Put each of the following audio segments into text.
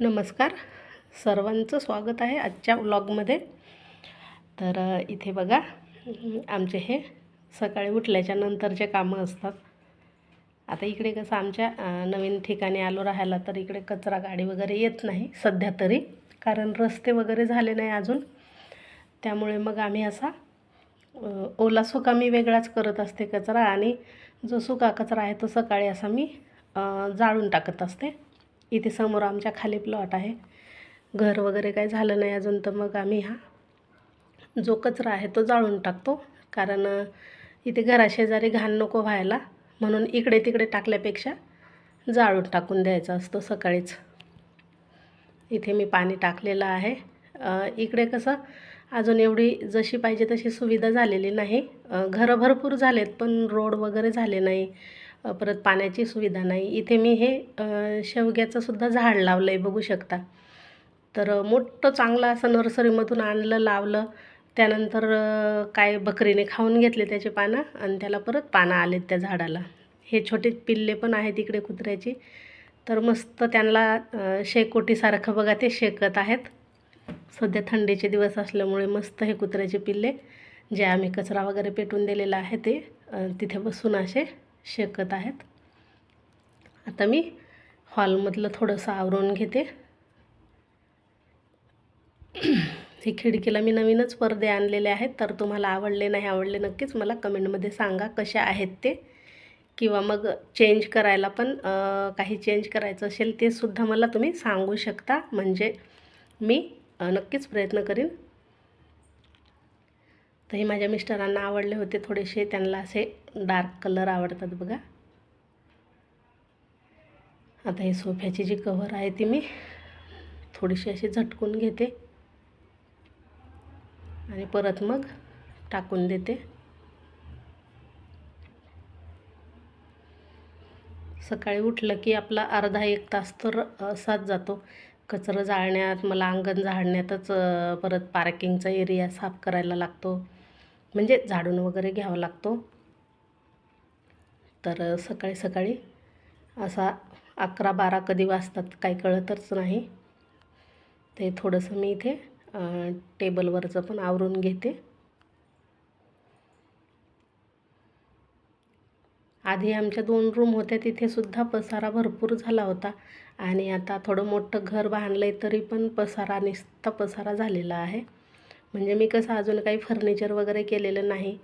नमस्कार. सर्वांचं स्वागत आहे आजच्या व्लॉगमध्ये. तर इथे बघा आमचे हे सकाळी उठल्याच्या नंतरचे कामं असतात. आता इकडे कसं आमच्या नवीन ठिकाणी आलो राहायला तर इकडे कचरा गाडी वगैरे येत नाही सध्या तरी कारण रस्ते वगैरे झाले नाही अजून. त्यामुळे मग आम्ही असा ओला सुका मी वेगळाच करत असते कचरा आणि जो सुका कचरा आहे तो सकाळी असा मी जाळून टाकत असते. इथे समोर आमच्या खाली प्लॉट आहे. घर वगैरे काही झालं नाही अजून तर मग आम्ही हा जो कचरा आहे तो जाळून टाकतो. कारण इथे घराशेजारी घाण नको व्हायला. म्हणून इकडे तिकडे टाकल्यापेक्षा जाळून टाकून द्यायचा असतो सकाळीच. इथे मी पाणी टाकलेलं आहे. इकडे कसं अजून एवढी जशी पाहिजे तशी सुविधा झालेली नाही. घरं भरपूर झालेत पण रोड वगैरे झाले नाही. परत पाण्याची सुविधा नाही. इथे मी हे शेवग्याचंसुद्धा झाड लावलं आहे बघू शकता. तर मोठं चांगलं असं नर्सरीमधून आणलं लावलं. त्यानंतर काय बकरीने खाऊन घेतले त्याचे पानं आणि त्याला परत पानं आलेत त्या झाडाला. हे छोटे पिल्ले पण आहेत इकडे कुत्र्याची. तर मस्त त्यांना शेकोटीसारखं बघा ते शेकत आहेत. सध्या थंडीचे दिवस असल्यामुळे मस्त हे कुत्र्याचे पिल्ले जे आम्ही कचरा वगैरे पेटून दिलेला आहे ते तिथे बसून असे शेकत आहेत. आता मी हॉलमधलं थोडंसं आवरून घेते. हे खिडकीला मी नवीनच पडदे आणलेले आहेत. तर तुम्हाला आवडले नाही आवडले नक्कीच मला कमेंटमध्ये सांगा कसे आहेत ते. किंवा मग चेंज करायला पण काही चेंज करायचं असेल ते सुद्धा मला तुम्ही सांगू शकता. म्हणजे मी नक्कीच प्रयत्न करीन. तर हे माझ्या मिस्टरांना आवडले होते थोडेसे. त्यांना असे डार्क कलर आवडतात बघा. आता हे सोफ्याची जी कव्हर आहे ती मी थोडीशी अशी झटकून घेते. आणि परत मग टाकून देते. सकाळी उठलं की आपला अर्धा एक तास तर असाच जातो. कचरं जाळण्यात मला अंगण झाडण्यातच परत पार्किंगचा एरिया साफ करायला लागतो. म्हणजे झाडून वगैरे घ्यावा लागतो. तर सकाळी सकाळी असा अकरा बारा कधी वाजतात काही कळतच नाही. ते थोडंसं मी इथे टेबलवरचं पण आवरून घेते. आधी आमच्या दोन रूम होत्या तिथेसुद्धा पसारा भरपूर झाला होता. आणि आता थोडं मोठं घर बांधलं आहे तरी पण पसारा निस्ता पसारा झालेला आहे. म्हणजे मी कसं अजून काही फर्निचर वगैरे केलेलं नाही.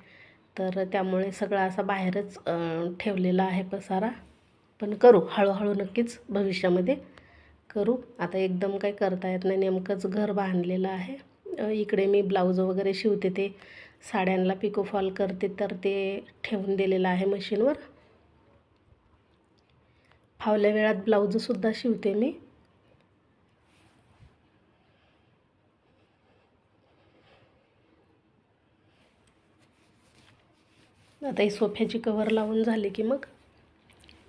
तर त्यामुळे सगळं असा बाहेरच ठेवलेला आहे पसारा. पण करू हळूहळू नक्कीच भविष्यामध्ये करू. आता एकदम काही करता येत नाही. नेमकंच घर बांधलेलं आहे. इकडे मी ब्लाऊज वगैरे शिवते ते. साड्यांना पिको फॉल करते तर ते ठेवून दिलेलं आहे मशीनवर फावल्या वेळात ब्लाऊजसुद्धा शिवते मी. आता ही सोफ्याची कवर लावून झाली की मग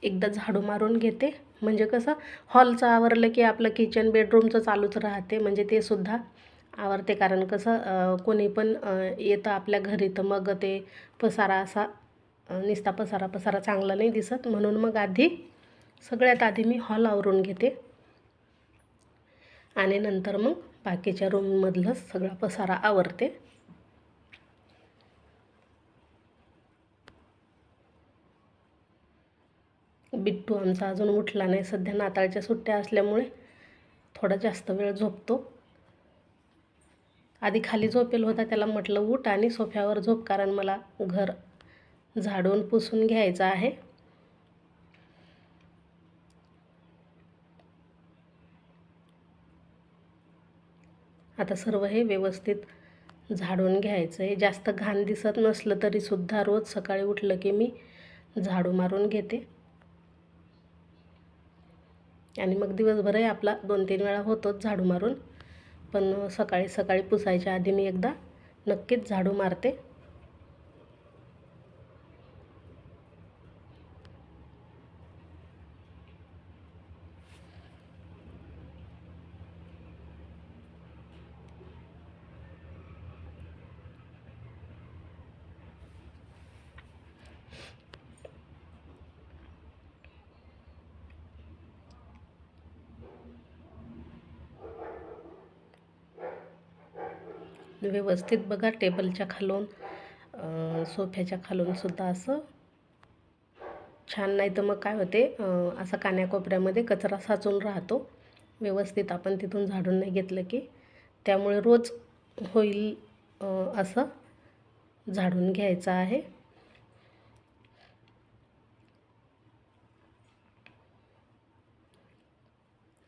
एकदा झाडू मारून घेते. म्हणजे कसं हॉलचं आवरलं की आपलं किचन बेडरूमचं चालूच राहते. म्हणजे ते सुद्धा आवरते. कारण कसं कोणी पण येतं आपल्या घरी तर मग ते पसारा असा निस्ता पसारा पसारा चांगला नाही दिसत. म्हणून मग आधी सगळ्यात आधी मी हॉल आवरून घेते. आणि नंतर मग बाकीच्या रूममधलं सगळा पसारा आवरते. बिट्टू आमचा अजून उठला नाही. सध्या नाताळच्या सुट्ट्या असल्यामुळे थोडा जास्त वेळ झोपतो. आधी खाली झोपेल होता त्याला म्हटलं उठ आणि सोफ्यावर झोप कारण मला घर झाडून पुसून घ्यायचं आहे. आता सर्व हे व्यवस्थित झाडून घ्यायचं आहे. जास्त घाण दिसत नसलं तरीसुद्धा रोज सकाळी उठलं की मी झाडू मारून घेते. आणि मग दिवसभरही आपला दोन तीन वेळा होतोच झाडू मारून. पण सकाळी सकाळी पुसायच्या आधी मी एकदा नक्कीच झाडू मारते. व्यवस्थित बघा टेबलच्या खालून सोफ्याच्या खालूनसुद्धा असं. छान नाही तर मग काय होते असा कान्याकोपऱ्यामध्ये कचरा साचून राहतो. व्यवस्थित आपण तिथून झाडून नाही घेतलं की. त्यामुळे रोज होईल असं झाडून घ्यायचं आहे.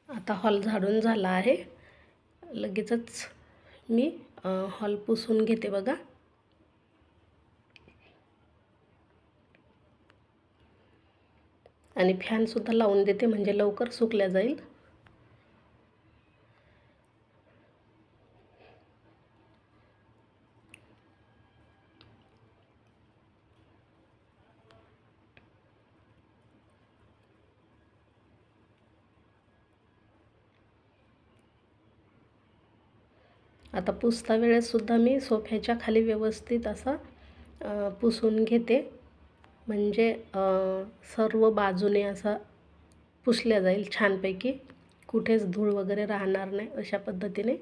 आता हॉल झाडून झाला आहे. लगेचच मी हॉल पुसून घेते बघा. आणि फॅनसुद्धा लावून देते म्हणजे लवकर सुकल्या जाईल. आता पुसता वेळेससुद्धा मी सोफ्याच्या खाली व्यवस्थित असा पुसून घेते. म्हणजे सर्व बाजूने असा पुसल्या जाईल छानपैकी. कुठेच धूळ वगैरे राहणार नाही अशा पद्धतीने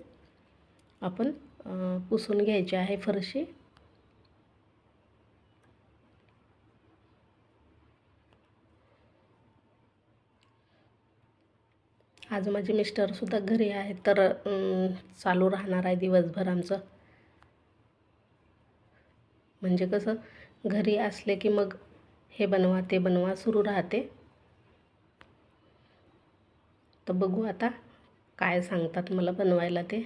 आपण पुसून घ्यायची आहे फरशी. आज माझे मिस्टरसुद्धा घरी आहेत तर चालू राहणार आहे दिवसभर आमचं. म्हणजे कसं घरी असले की मग हे बनवा ते बनवा सुरू राहते. तर बघू आता काय सांगतात मला बनवायला ते.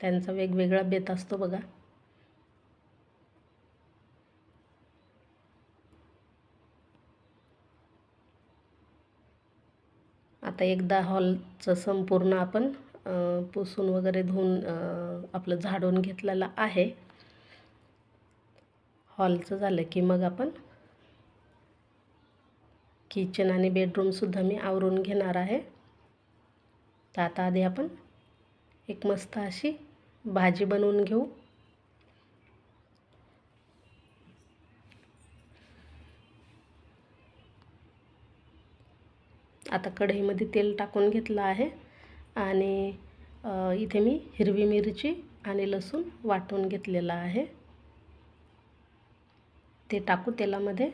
त्यांचा वेगवेगळा बेत असतो बघा. आता एकदा हॉलचं संपूर्ण आपण पुसून वगैरे धुवून आपलं झाडून घेतलेलं आहे. हॉलचं झालं की मग आपण किचन आणि बेडरूमसुद्धा मी आवरून घेणार आहे. तर आता आधी आपण एक मस्त अशी भाजी बनवून घेऊ. आता कढईमध्ये तेल टाकून घेतलं आहे आणि इथे मी हिरवी मिरची आणि लसूण वाटून घेतलेलं आहे. ते टाकू तेलामध्ये.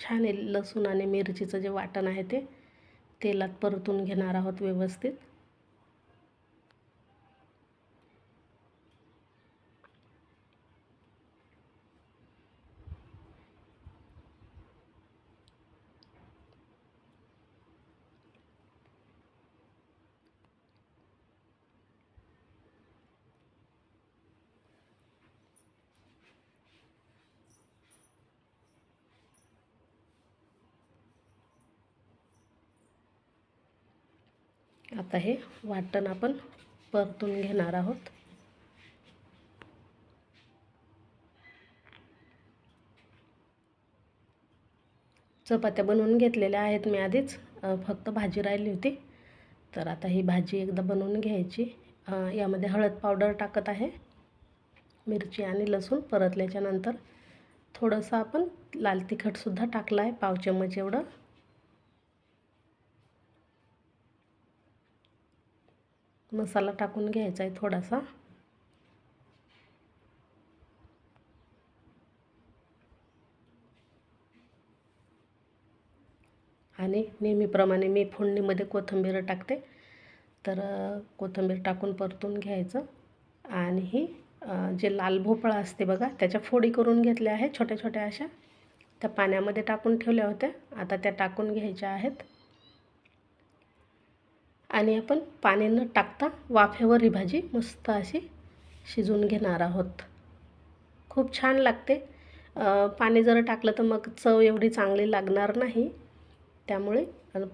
छान आहे लसूण आणि मिरचीचं जे वाटण आहे ते तेलात परतून घेणार आहोत व्यवस्थित. आता हे वाटण आपण परतून घेणार आहोत. चपात्या बनवून घेतलेल्या आहेत मी आधीच. फक्त भाजी राहिली होती. तर आता ही भाजी एकदा बनवून घ्यायची. यामध्ये हळद पावडर टाकत आहे. मिरची आणि लसूण परतल्याच्यानंतर थोडंसं आपण लाल तिखटसुद्धा टाकलं आहे पाव चम्मच एवढं. मसाला टाकून घ्यायचा आहे थोडासा. आणि नेहमीप्रमाणे मी फोडणीमध्ये कोथिंबीर टाकते. तर कोथिंबीर टाकून परतून घ्यायचं. आणि ही जे लाल भोपळा असते बघा त्याच्या फोडी करून घेतल्या आहेत छोट्या छोट्या अशा. त्या पाण्यामध्ये टाकून ठेवल्या होत्या. आता त्या टाकून घ्यायच्या आहेत. आणि आपण पाणी न टाकता वाफेवर ही भाजी मस्त अशी शिजवून घेणार आहोत. खूप छान लागते. पाणी जर टाकलं तर मग चव एवढी चांगली लागणार नाही. त्यामुळे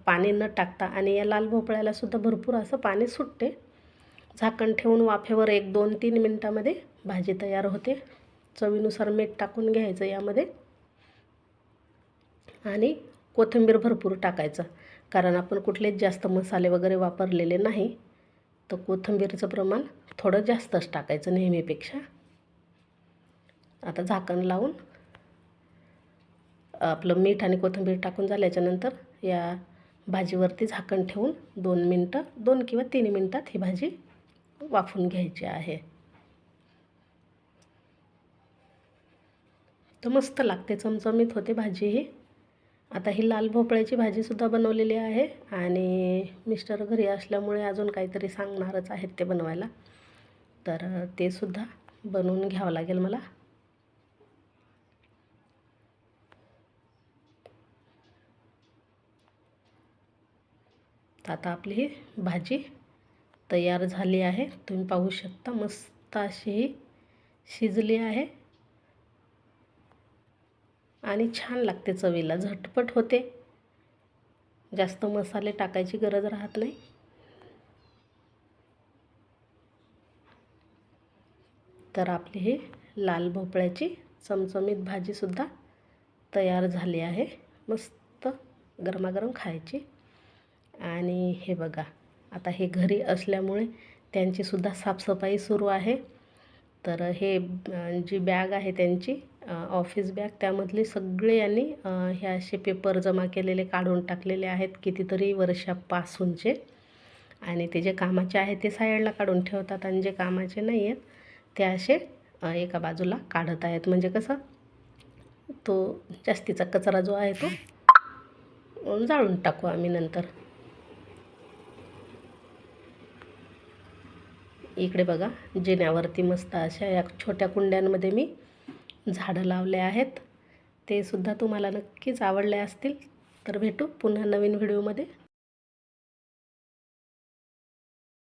पाणी न टाकता आणि या लाल भोपळ्यालासुद्धा भरपूर असं पाणी सुटते. झाकण ठेवून वाफेवर एक दोन तीन मिनटामध्ये भाजी तयार होते. चवीनुसार मीठ टाकून घ्यायचं यामध्ये. आणि कोथिंबीर भरपूर टाकायचं. कारण आपण कुठलेच जास्त मसाले वगैरे वापरलेले नाही. तर कोथिंबीरचं प्रमाण थोडं जास्तच टाकायचं नेहमीपेक्षा. आता झाकण लावून आपलं मीठ आणि कोथिंबीर टाकून झाल्याच्यानंतर या भाजीवरती झाकण ठेवून दोन मिनटं दोन किंवा तीन मिनटात ही भाजी वाफून घ्यायची आहे. तर मस्त लागते चमचमीत होते भाजी ही. आता ही लाल भोपळ्याची भाजीसुद्धा बनवलेली आहे आणि मिस्टर घरी असल्यामुळे अजून काहीतरी सांगणारच आहेत ते बनवायला. तर ते सुद्धा बनवून घ्यावं लागेल मला. तर आता आपली ही भाजी तयार झाली आहे. तुम्ही पाहू शकता मस्त अशी ही शिजली आहे. आणि छान लागते चवीला. झटपट होते. जास्त मसाले टाकायची गरज राहत नाही. तर आपली हे लाल भोपळ्याची चमचमीत भाजीसुद्धा तयार झाली आहे. मस्त गरमागरम खायची. आणि हे बघा आता हे घरी असल्यामुळे त्यांचीसुद्धा साफसफाई सुरू आहे. तर हे जी बॅग आहे त्यांची ऑफिस बॅग त्यामधले सगळे यांनी हे असे पेपर जमा केलेले काढून टाकलेले आहेत कितीतरी वर्षापासूनचे. आणि ते जे कामाचे आहेत ते साईडला काढून ठेवतात आणि जे कामाचे नाही आहेत ते असे एका बाजूला काढत आहेत. म्हणजे कसं तो जास्तीचा कचरा जो आहे तो जाळून टाकू आम्ही नंतर. इकडे बघा जिन्यावरती मस्त अशा या छोट्या कुंड्यांमध्ये मी झाडं लावले आहेत. ते सुद्धा तुम्हाला नक्कीच आवडले असतील. तर भेटू पुन्हा नवीन व्हिडिओमध्ये.